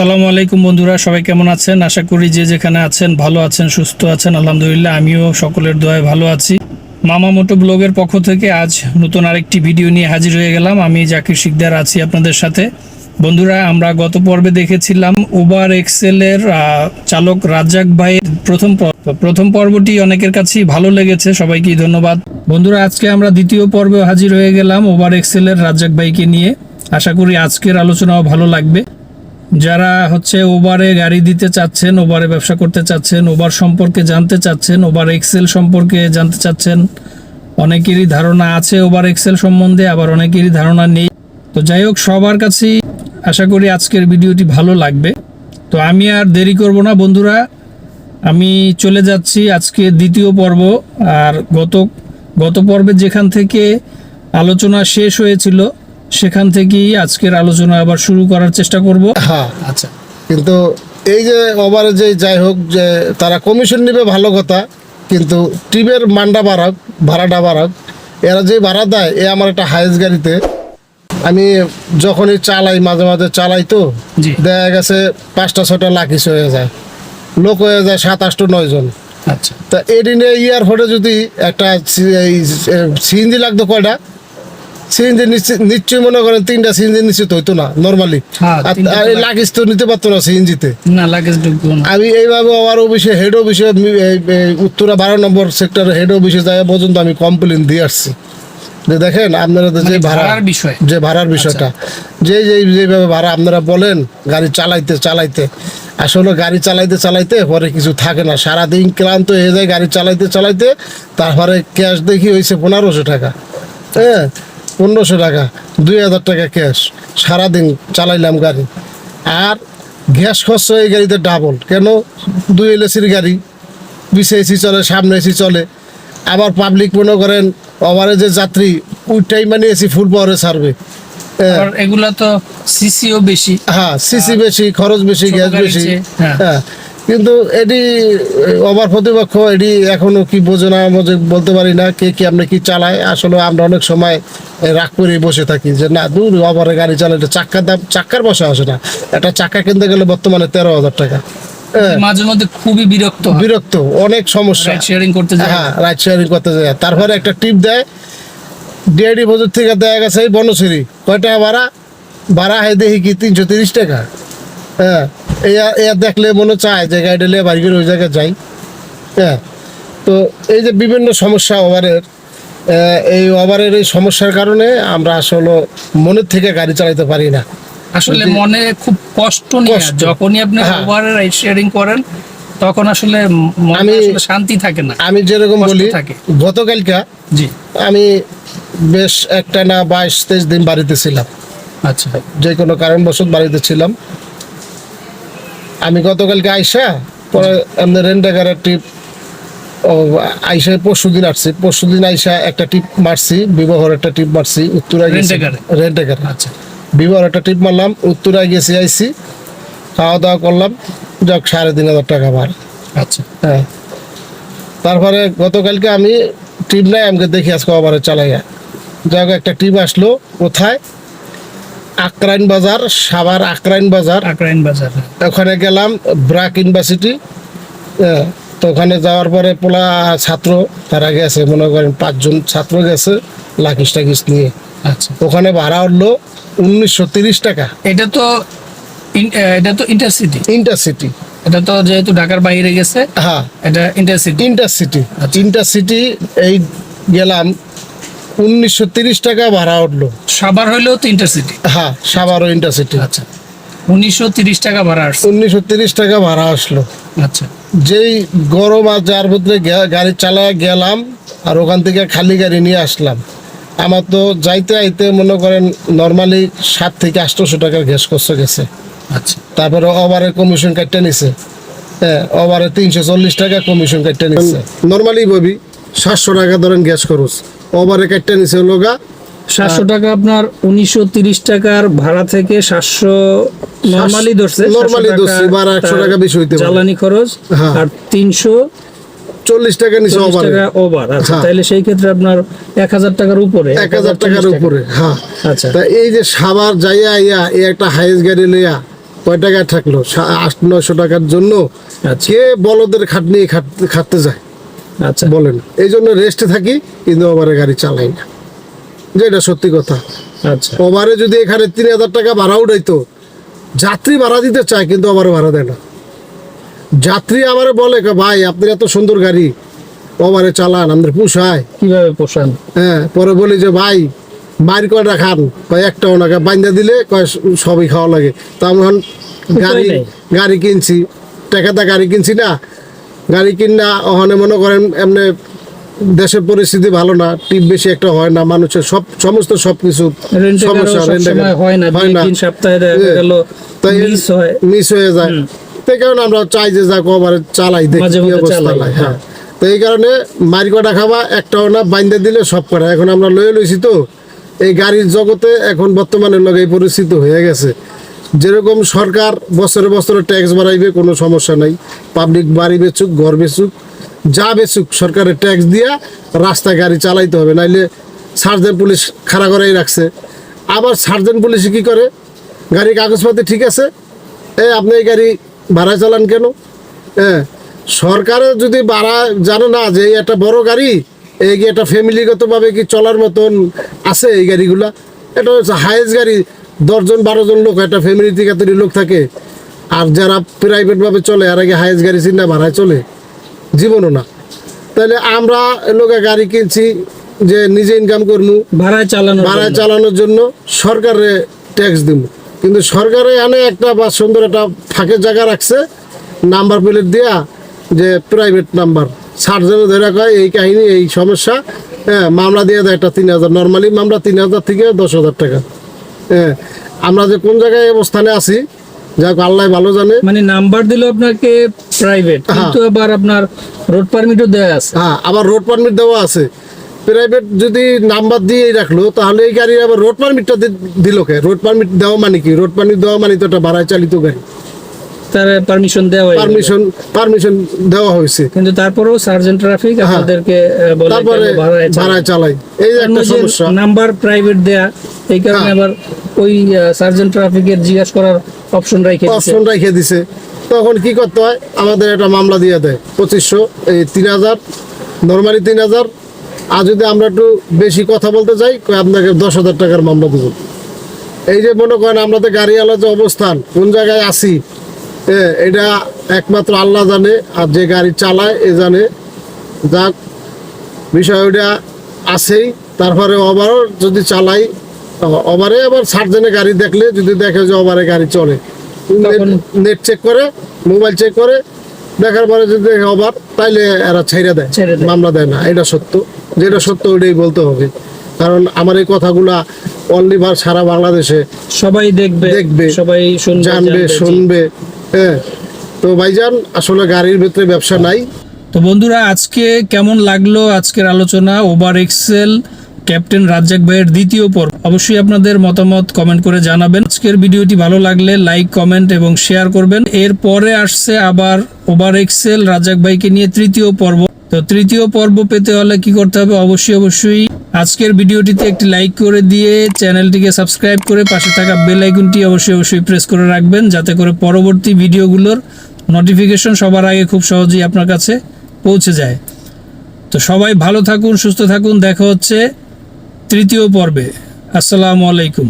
আসসালামু আলাইকুম বন্ধুরা, সবাই কেমন আছেন? আশা করি যে যেখানে আছেন ভালো আছেন, সুস্থ আছেন, আলহামদুলিল্লাহ, আমিও সকলের দোয়ায় ভালো আছি। মামা মোটো ব্লগের পক্ষ থেকে আজ নতুন আরেকটি ভিডিও নিয়ে হাজির হয়ে গেলাম। আমি জাকির শিকদার আছি আপনাদের সাথে। বন্ধুরা, আমরা গত পর্বে দেখেছিলাম উবার এক্সেলের চালক রাজ্জাক ভাইয়ের প্রথম। প্রথম পর্বটি অনেকের কাছেই ভালো লেগেছে সবাইকে ধন্যবাদ। বন্ধুরা, আজকে আমরা দ্বিতীয় পর্বে হাজির হয়ে গেলাম উবার এক্সেলের রাজ্জাক ভাইকে নিয়ে। আশা করি আজকের আলোচনাও ভালো লাগবে। যারা হচ্ছে ওবারে গাড়ি দিতে চাচ্ছেন ওবারে ব্যবসা করতে চাচ্ছেন ওবার সম্পর্কে জানতে চাচ্ছেন ওবার এক্সেল সম্পর্কে জানতে চাচ্ছেন, অনেকেরই ধারণা আছে ওবার এক্সেল সম্বন্ধে, আবার অনেকেরই ধারণা নেই। তো যাই হোক, সবার কাছেই আশা করি আজকের ভিডিওটি ভালো লাগবে। তো আমি আর দেরি করব না, বন্ধুরা। আমি চলে যাচ্ছি আজকে দ্বিতীয় পর্ব, আর গত গত পর্বে যেখান থেকে আলোচনা শেষ হয়েছিল সেখান থেকেই আজকের আলোচনা আবার শুরু করার চেষ্টা করব। হ্যাঁ আচ্ছা। কিন্তু এই যে ওভারে যে যাই হোক যে তারা কমিশন নেবে ভালো কথা কিন্তু টিমের মান্ডা বাড়াক ভাড়াটা বাড়াক এরা যে ভাড়া দেয় এ আমার একটা হাইস গাড়িতে। আমি যখনই চালাই মাঝে মাঝে চালাই তো দেখা গেছে পাঁচটা ছটা লাকিস হয়ে যায়। লোক হয়ে যায় সাত আটটা নয় জন। আচ্ছা। তা এদিনে এয়ারপোর্টে যদি একটা সিএনজি লাগতো কয়টা? সিএনজি নিশ্চয়ই মনে করেন তিনটা সিএনজি নিশ্চিত হইতো না নর্মালি হ্যাঁ, তিনটা তো লাগ- লাগিস তো নিতে পারতো না সিএনজিতে। না লাগেজ আমি এইভাবে আমার অফিসে হেড অফিসে উত্তরা বারো নম্বর সেক্টরে হেড অফিসে যাওয়া পর্যন্ত আমি কমপ্লেন দিয়ে আসছি। যে দেখেন আপনারা তো যে মানে ভাড়া ভাড়ার বিষয়। যে ভাড়ার বিষয়টা। যে যে যেভাবে ভাড়া আপনারা বলেন গাড়ি চালাইতে চালাইতে। আসলে গাড়ি চালাইতে চালাইতে পরে কিছু থাকে না। সারাদিন ক্লান্ত হয়ে যায় গাড়ি চালাইতে চালাইতে তারপরে ক্যাশ দেখি হয়েছে পনেরোশো টাকা। হ্যাঁ? পনেরোশো টাকা দুই হাজার টাকা ক্যাশ সারাদিন চালাইলাম গাড়ি। আর গ্যাস খরচ এই গাড়িতে ডাবল কেন? দুই এলএসির গাড়ি পিছে এসি চলে সামনে এসি চলে। আবার পাবলিক মনে করেন যে যাত্রী ওইটাই মানে এসি ফুল পাওয়ারে ছাড়বে। হ্যাঁ, এগুলা তো সিসিও বেশি। হ্যাঁ সিসি বেশি খরচ বেশি গ্যাস বেশি। হ্যাঁ। কিন্তু এটি ওভার প্রতিপক্ষ এটি এখনও কি বোঝে না বোঝে বলতে পারি না কে কি আপনি কি চালায়। আসলে আমরা অনেক সময় রাগ করে বসে থাকি যে না দূর ওভারে গাড়ি চালায় এটা চাক্কার দাম চাক্কার বসে আসে না। একটা চাক্কা কিনতে গেলে বর্তমানে তেরো হাজার টাকা। হ্যাঁ মাঝে মধ্যে খুবই বিরক্ত বিরক্ত অনেক সমস্যা। রাইড শেয়ারিং করতে যায়। হ্যাঁ রাইড শেয়ারিং করতে যায়। তারপরে একটা টিপ দেয় ডিআইডি বজর থেকে দেয়া গেছে এই বনশ্রী। কয় টাকা ভাড়া? ভাড়া হয় দেখি কি তিনশো তিরিশ টাকা। হ্যাঁ। এয়া দেখলে মনে চায় যে গাড়িটা নিয়ে বাড়ি করে ওই জায়গায় যাই। হ্যাঁ তো এই যে বিভিন্ন সমস্যা ওভারের এই ওভারের এই সমস্যার কারণে আমরা আসলে মনের থেকে গাড়ি চালাতে পারি না। আসলে মনে খুব কষ্ট নিয়ে যখনই আপনি হ্যাঁ। ওভার রাইড শেয়ারিং করেন তখন আসলে আমি- শান্তি থাকে না আমি যেরকম বলি থাকে। গতকালকা জি। আমি বেশ একটা না বাইশ তেইশ দিন বাড়িতে ছিলাম। আচ্ছা। যে কোনো কারণবশত বাড়িতে ছিলাম। আমি গতকালকে আইসা পরে আমাদের রেন্টাকারের টিপ ও আইসা পরশু দিন আসছি। পরশু দিন আইসা একটা টিপ মারছি বিবাহর একটা টিপ মারছি উত্তরায় গেছি? রেন্টাকারে আচ্ছা। বিবাহর একটা টিপ মারলাম উত্তরায় গেছি আইসি খাওয়া দাওয়া করলাম যাক সাড়ে তিন হাজার টাকা ভাড়া আচ্ছা। হ্যাঁ। তারপরে গতকালকে আমি টিম নাই আমাকে দেখি আজকে আবার চালাইয়া। যাক একটা টিম আসলো কোথায়? আকরাইন বাজার সাভার আকরাইন বাজার। আকরাইন বাজার। ওখানে গেলাম ব্রাক ইউনিভার্সিটি তো ওখানে যাওয়ার পরে পোলা ছাত্র তারা গেছে মনে করেন পাঁচজন ছাত্র গেছে লাকিস টাকিস নিয়ে। আচ্ছা। ওখানে ভাড়া উঠল উনিশশো তিরিশ টাকা। এটা তো এটা তো ইন্টারসিটি? ইন্টারসিটি। এটা তো যেহেতু ঢাকার বাইরে গেছে হ্যাঁ। এটা ইন্টারসিটি। ইন্টারসিটি। আচ্ছা। ইন্টারসিটি এই গেলাম উনিশশো তিরিশ টাকা ভাড়া উঠল। সাবার হইলেও তো ইন্টারসিটি হ্যাঁ সাভারও ইন্টারসিটি আচ্ছা। উনিশশো তিরিশ টাকা ভাড়া আসছে। উনিশশো তিরিশ টাকা ভাড়া আসলো। আচ্ছা। যেই গরম আর যার ভিতরে গাড়ি চালায় গেলাম আর ওখান থেকে খালি গাড়ি নিয়ে আসলাম। আমার তো যাইতে আইতে মনে করেন নর্মালি সাত থেকে আটশোশো টাকার গ্যাস খরচ গেছে। আচ্ছা। তারপরে ওভারে কমিশন কাটতে নিছে। হ্যাঁ ওভারে তিনশো চল্লিশ টাকা কমিশন কাটতে নিছে। নর্মালি ভাবি সাতশো টাকা ধরেন গ্যাস খরচ। ওভারে কাটতে নিছে লোগা। সাতশো টাকা আপনার উনিশশো তিরিশ টাকার ভাড়া থেকে সাতশো নর্মালি ধরছে normally 700 ধরছি, বা 100 টাকা বেশি হইতে পারে। জ্বালানি খরচ হ্যাঁ। আর তিনশো চল্লিশ টাকা ওভারে। টাকা ওভার আচ্ছা হ্যাঁ। তাহলে সেই ক্ষেত্রে আপনার এক হাজার টাকার উপরে এক হাজার টাকার উপরে হ্যাঁ। আচ্ছা। তা এই যে সাবার যাইয়া আইয়া এই একটা হাইস গাড়ি লইয়া কয় টাকায় থাকল? আট নয়শো টাকার জন্য আচ্ছা। কে বলদের খাটনি খাট- খাটতে যায়? আচ্ছা। বলেন। এই জন্য রেস্টে থাকি কিন্তু ওভারে গাড়ি চালাই না। যে এটা সত্যি কথা। আচ্ছা। ওভারে যদি এখানে তিন হাজার টাকা ভাড়া উঠাইতো যাত্রী ভাড়া দিতে চায় কিন্তু ওভারে ভাড়া দেয় না। যাত্রী আমারে বলে ভাই আপনার এত সুন্দর গাড়ি ওভারে চালান আমাদের পোষায়। কীভাবে পোষান? হ্যাঁ পরে বলি যে ভাই মায়ের কয়টা খান? কয় একটা ওনাকে বাইন্দা দিলে কয় সবই খাওয়া লাগে। তা আমি গাড়ি গাড়ি কিনছি। টাকাটা গাড়ি কিনছি না গাড়ি কিনা ওখানে মনে করেন এমনি দেশের পরিস্থিতি ভালো না টিপ বেশি একটা হয় না মানুষের সব সমস্ত সব কিছু রেন্টে সমস্যা সব rent-a সময় car- হয় না হয় না। সপ্তাহে দেখা হ্যাঁ। গেল তাই মিস হয়ে। যায়। তাই কারণে আমরা চাই যে যাক ওভারে চালাই দেখি অবস্থা হ্যাঁ। হ্যাঁ। তো এই কারণে মারি কটা খাবা একটাও না বাইন্দে দিলে সব করা। এখন আমরা লয়ে লইছি তো এই গাড়ির জগতে এখন বর্তমানে লোক এই পরিস্থিতি হয়ে গেছে। যেরকম সরকার বছরে বছরে ট্যাক্স বাড়াইবে, কোনো সমস্যা নাই। পাবলিক বাড়ি বেচুক, ঘর বেচুক, যা বেচুক, সরকারের ট্যাক্স দিয়া রাস্তায় গাড়ি চালাইতে হবে। নাইলে সার্জেন্ট পুলিশ খাড়া করেই রাখছে। আবার সার্জেন্ট পুলিশ কি করে? গাড়ি কাগজপাতি ঠিক আছে? এ, আপনি এই গাড়ি ভাড়া চালান কেন? হ্যাঁ সরকারের যদি ভাড়া জানে না যে একটা বড় গাড়ি, এই একটা ফ্যামিলিগতভাবে কি চলার মতন আছে এই গাড়িগুলা? এটা হচ্ছে হাইয়েস্ট গাড়ি। দশজন বারো জন লোক একটা ফ্যামিলি থেকে তৈরি লোক থাকে। আর যারা প্রাইভেটভাবে চলে আর আগে হাইয়েস্ট গাড়ি চিন্তা ভাড়ায় চলে জীবনও না। তাহলে আমরা লোকে গাড়ি কিনছি যে নিজে ইনকাম করব ভাড়ায় চালানো ভাড়ায় চালানোর জন্য সরকারে ট্যাক্স দিব কিন্তু সরকারে এনে একটা বা সুন্দর একটা ফাঁকের জায়গা রাখছে নাম্বার প্লেট দেয়া যে প্রাইভেট নাম্বার সার্জেনে ধরে কয় এই কাহিনী এই সমস্যা হ্যাঁ মামলা দিয়ে দেয় একটা তিন হাজার। নর্মালি মামলা তিন হাজার থেকে দশ হাজার টাকা। আমরা যে কোন জায়গায় অবস্থানে আছি যাক আল্লাহ ভালো জানে। মানে নাম্বার দিল আপনাকে প্রাইভেট কিন্তু আবার আপনার রোড পারমিটও দেওয়া আছে। হ্যাঁ আবার রোড পারমিট দেওয়া আছে। প্রাইভেট যদি নাম্বার দিয়ে রাখল তাহলে এই গাড়ি আবার রোড পারমিটটা দিল কে? রোড পারমিট দেওয়া মানে কি? রোড পারমিট দেওয়া মানে তো একটা ভাড়ায় চালিত গাড়ি। তার পারমিশন দেওয়া হয়ে পারমিশন পারমিশন দেওয়া হয়েছে। কিন্তু তারপরেও সার্জেন্ট ট্রাফিক আপনাদেরকে বলে তারপরে ভাড়ায় চালাই এই একটা সমস্যা। নাম্বার প্রাইভেট দেয়া এই কারণে হ্যাঁ। আবার ওই সার্জেন্ট ট্রাফিকের জিজ্ঞাসা করার অপশন রেখে অপশন রেখে দিছে। তখন কি করতে হয়? আমাদের একটা মামলা দিয়ে দেয়। পঁচিশশো এই তিন হাজার নর্মালি তিন হাজার। আর যদি আমরা একটু বেশি কথা বলতে চাই আপনাকে দশ হাজার টাকার মামলা দেবো। এই যে মনে করেন আমাদের গাড়িওয়ালার যে অবস্থান কোন জায়গায় আছি এ, এটা একমাত্র আল্লাহ জানে আর যে গাড়ি চালায় এ জানে। যাক বিষয় ওটা আছেই। তারপরে ওভারও যদি চালাই ওভারে আবার সার্জেনে গাড়ি দেখলে যদি দেখে যে ওভারে গাড়ি চলে। নেট চেক করে মোবাইল চেক করে দেখার পরে যদি দেখে ওভার তাইলে এরা ছেড়ে দেয়। মামলা দেয় না এটা সত্য। যেটা সত্য ওইটাই বলতে হবে। কারণ আমার এই কথাগুলা অনলি সারা বাংলাদেশে সবাই দেখবে দেখবে, সবাই জানবে, শুনবে। হ্যাঁ তো ভাইজান, আসলে গাড়ির ভিতরে ব্যবসা নাই। তো বন্ধুরা, আজকে কেমন লাগল আজকের আলোচনা? ওভার এক্সেল ক্যাপ্টেন রাজ্জাক ভাইয়ের দ্বিতীয় পর্ব। অবশ্যই আপনাদের মতামত কমেন্ট করে জানাবেন। আজকের ভিডিওটি ভালো লাগলে লাইক কমেন্ট এবং শেয়ার করবেন। এরপরে আসছে আবার ওভার এক্সেল রাজ্জাক ভাইকে নিয়ে তৃতীয় পর্ব। তো তৃতীয় পর্ব পেতে হলে কি করতে হবে? অবশ্যই অবশ্যই আজকের ভিডিওটিতে একটি লাইক করে দিয়ে চ্যানেলটিকে সাবস্ক্রাইব করে পাশে থাকা বেল আইকনটি অবশ্যই অবশ্যই প্রেস করে রাখবেন, যাতে করে পরবর্তী ভিডিওগুলোর নোটিফিকেশন সবার আগে খুব সহজেই আপনার কাছে পৌঁছে যায়। তো সবাই ভালো থাকুন, সুস্থ থাকুন, দেখা হচ্ছে তৃতীয় পর্বে। আসসালামু আলাইকুম।